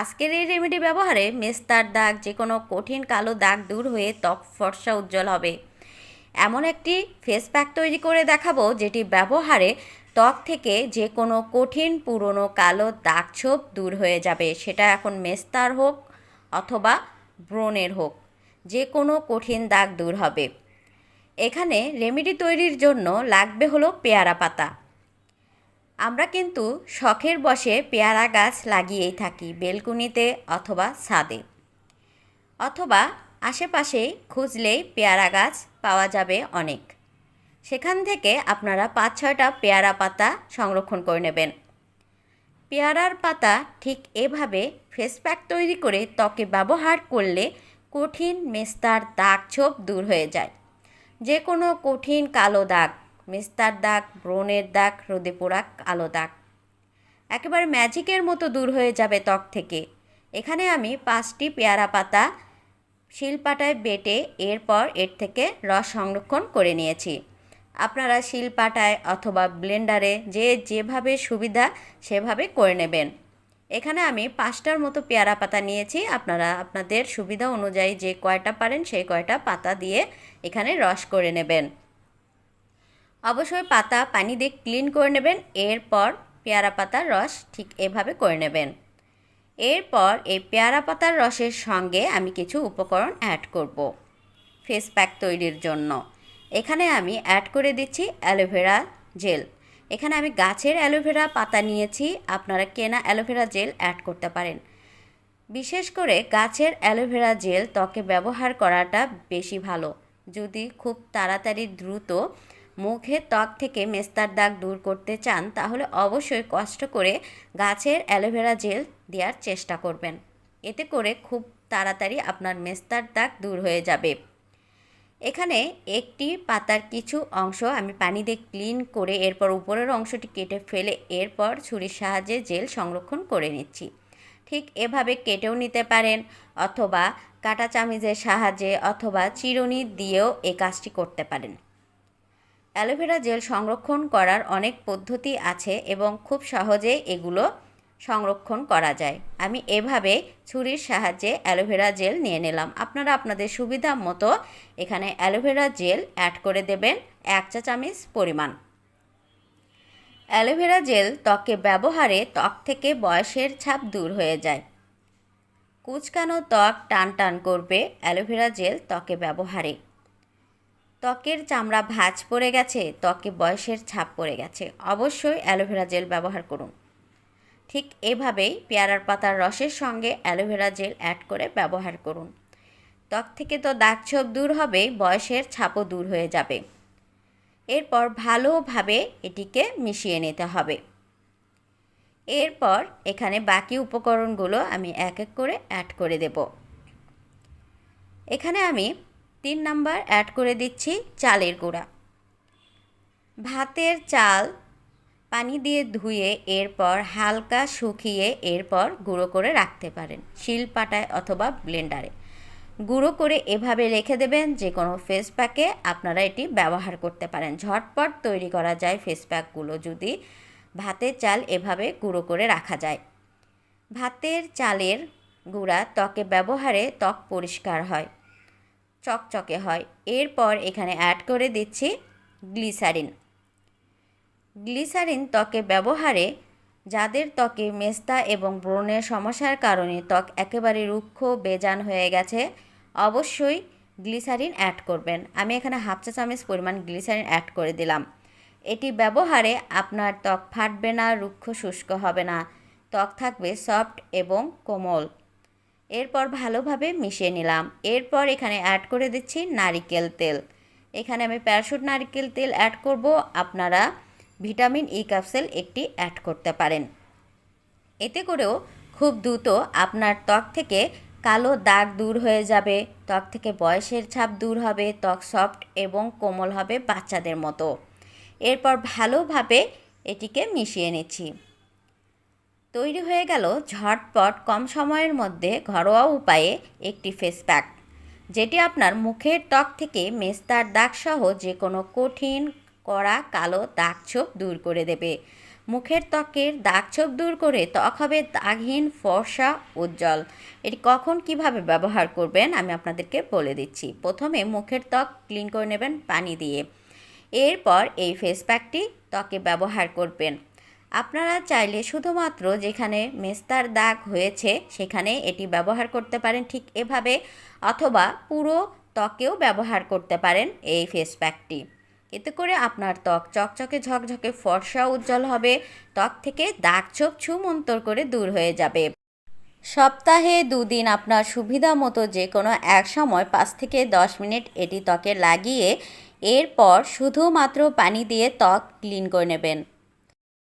আজকের এই রেমেডি ব্যবহারে মেস্তার দাগ যে কোনো কঠিন কালো দাগ দূর হয়ে ত্বক ফর্সা উজ্জ্বল হবে। এমন একটি ফেস প্যাক তৈরি করে দেখাবো, যেটি ব্যবহারে ত্বক থেকে যে কোনো কঠিন পুরনো কালো দাগ ছোপ দূর হয়ে যাবে। সেটা এখন মেস্তার হোক অথবা ব্রণের হোক যে কোনো কঠিন দাগ দূর হবে। এখানে রেমেডি তৈরির জন্য লাগবে হলো পেয়ারা পাতা। আমরা কিন্তু শখের বসে পেয়ারা গাছ লাগিয়েই থাকি বেলকুনিতে অথবা ছাদে। অথবা আশেপাশেই খুঁজলেই পেয়ারা গাছ পাওয়া যাবে অনেক। সেখান থেকে আপনারা পাঁচ ছয়টা পেয়ারা পাতা সংরক্ষণ করে নেবেন। পেয়ারার পাতা ঠিক এভাবে ফেস প্যাক তৈরি করে ত্বকে ব্যবহার করলে কঠিন মেস্তার দাগ ছোপ দূর হয়ে যায়। যে কোনো কঠিন কালো দাগ মেস্তার দাগ ব্রণের দাগ, রোদে পোড়া কালো দাগ। একেবারে ম্যাজিকের মতো দূর হয়ে যাবে ত্বক থেকে। এখানে আমি পাঁচটি পেয়ারা পাতা শিলপাটায় বেটে এরপর এর থেকে রস সংরক্ষণ করে নিয়েছি। আপনারা শিলপাটায় অথবা ব্লেন্ডারে যে যেভাবে সুবিধা সেভাবে করে নেবেন। এখানে আমি পাঁচটার মতো পেয়ারা পাতা নিয়েছি। আপনারা আপনাদের সুবিধা অনুযায়ী যে কয়টা পারেন সেই কয়টা পাতা দিয়ে এখানে রস করে নেবেন। অবশ্যই পাতা, পানি দিয়ে ক্লিন করে নেবেন। এরপর পেয়ারা পাতার রস ঠিক এভাবে করে নেবেন। এরপর এই পেয়ারা পাতার রসের সঙ্গে আমি কিছু উপকরণ অ্যাড করব। ফেস প্যাক তৈরির জন্য। এখানে আমি অ্যাড করে দিচ্ছি অ্যালোভেরা জেল এখানে আমি গাছের অ্যালোভেরা পাতা নিয়েছি। আপনারা কেনা অ্যালোভেরা জেল অ্যাড করতে পারেন। বিশেষ করে গাছের অ্যালোভেরা জেল ত্বকে ব্যবহার করাটা বেশি ভালো। যদি খুব তাড়াতাড়ি দ্রুত মুখে ত্বক থেকে মেস্তার দাগ দূর করতে চান, তাহলে অবশ্যই কষ্ট করে গাছের অ্যালোভেরা জেল দেওয়ার চেষ্টা করবেন। এতে করে খুব তাড়াতাড়ি আপনার মেস্তার দাগ দূর হয়ে যাবে। এখানে একটি পাতার কিছু অংশ আমি পানি দিয়ে ক্লিন করে এরপর উপরের অংশটি কেটে ফেলে এরপর ছুরির সাহায্যে জেল সংরক্ষণ করে নিচ্ছি। ঠিক এভাবে কেটেও নিতে পারেন অথবা কাটা চামিজের সাহায্যে অথবা চিরুনি দিয়েও এই কাজটি করতে পারেন। অ্যালোভেরা জেল সংরক্ষণ করার অনেক পদ্ধতি আছে এবং খুব সহজে এগুলো সংরক্ষণ করা যায়। আমি এভাবে ছুরির সাহায্যে অ্যালোভেরা জেল নিয়ে নিলাম। আপনারা আপনাদের সুবিধা মতো এখানে অ্যালোভেরা জেল অ্যাড করে দেবেন, এক চা চামচ পরিমাণ। অ্যালোভেরা জেল ত্বকে ব্যবহারে ত্বক থেকে বয়সের ছাপ দূর হয়ে যায়। কুচকানো ত্বক টান টান করবে, অ্যালোভেরা জেল ত্বকে ব্যবহারে। ত্বকের চামড়া ভাঁজ পড়ে গেছে, ত্বকে বয়সের ছাপ পড়ে গেছে। অবশ্যই অ্যালোভেরা জেল ব্যবহার করুন। ঠিক এভাবেই পেয়ারার পাতার রসের সঙ্গে অ্যালোভেরা জেল অ্যাড করে ব্যবহার করুন। ত্বক থেকে তো দাগ ছোপ দূর হবে, বয়সের ছাপও দূর হয়ে যাবে। এরপর ভালোভাবে এটিকে মিশিয়ে নিতে হবে। এরপর এখানে বাকি উপকরণগুলো আমি এক এক করে অ্যাড করে দেব। এখানে আমি তিন নাম্বার অ্যাড করে দিচ্ছি চালের গুঁড়া। ভাতের চাল পানি দিয়ে ধুয়ে এরপর হালকা শুকিয়ে এরপর গুঁড়ো করে রাখতে পারেন, শিল পাটায় অথবা ব্লেন্ডারে গুঁড়ো করে এভাবে রেখে দেবেন যে কোনো ফেস প্যাকে আপনারা এটি ব্যবহার করতে পারেন। ঝটপট তৈরি করা যায় ফেস প্যাকগুলো যদি ভাতের চাল এভাবে গুঁড়ো করে রাখা যায়। ভাতের চালের গুঁড়া ত্বকে ব্যবহারে ত্বক পরিষ্কার হয়। চকচকে হয়। এরপর এখানে অ্যাড করে দিচ্ছি গ্লিসারিন গ্লিসারিন ত্বকে ব্যবহারে যাদের ত্বকে মেস্তা এবং ব্রণের সমস্যার কারণে ত্বক একেবারে রুক্ষ, বেজান হয়ে গেছে, অবশ্যই গ্লিসারিন অ্যাড করবেন। আমি এখানে হাফ চা চামচ পরিমাণ গ্লিসারিন অ্যাড করে দিলাম। এটি ব্যবহারে আপনার ত্বক ফাটবে না, রুক্ষ, শুষ্ক হবে না। ত্বক থাকবে সফট এবং কোমল। এরপর ভালোভাবে মিশিয়ে নিলাম। এরপর এখানে অ্যাড করে দিচ্ছি নারিকেল তেল। এখানে আমি প্যারাশুট নারিকেল তেল অ্যাড করব। আপনারা ভিটামিন ই ক্যাপসুল একটি অ্যাড করতে পারেন। এতে করেও খুব দ্রুত আপনার ত্বক থেকে কালো দাগ দূর হয়ে যাবে। ত্বক থেকে বয়সের ছাপ দূর হবে। ত্বক সফট এবং কোমল হবে বাচ্চাদের মতো। এরপর ভালোভাবে এটিকে মিশিয়ে নিচ্ছি। তৈরি হয়ে গেল ঝটপট কম সময়ের মধ্যে ঘরোয়া উপায়ে একটি ফেস প্যাক যেটি আপনার মুখের ত্বক থেকে মেস্তার দাগসহ যে কোনো কঠিন কড়া কালো দাগ ছোপ দূর করে দেবে। মুখের ত্বকের দাগ ছোপ দূর করে ত্বক হবে দাগহীন, ফর্সা, উজ্জ্বল। এটি কখন কীভাবে ব্যবহার করবেন আমি আপনাদেরকে বলে দিচ্ছি। প্রথমে মুখের ত্বক ক্লিন করে নেবেন পানি দিয়ে। এরপর এই ফেস প্যাকটি ত্বকে ব্যবহার করবেন। আপনারা চাইলে শুধুমাত্র যেখানে মেস্তার দাগ হয়েছে, সেখানে এটি ব্যবহার করতে পারেন ঠিক এভাবে, অথবা পুরো ত্বকেও ব্যবহার করতে পারেন এই ফেস প্যাকটি এতে করে আপনার ত্বক চকচকে, ঝকঝকে, ফর্সা, উজ্জ্বল হবে, ত্বক থেকে দাগ ছোপ ছুমন্তর করে দূর হয়ে যাবে। সপ্তাহে দুদিন আপনার সুবিধা মতো যে কোনো এক সময় পাঁচ থেকে দশ মিনিট এটি ত্বকে লাগিয়ে, এরপর শুধুমাত্র পানি দিয়ে ত্বক ক্লিন করে নেবেন।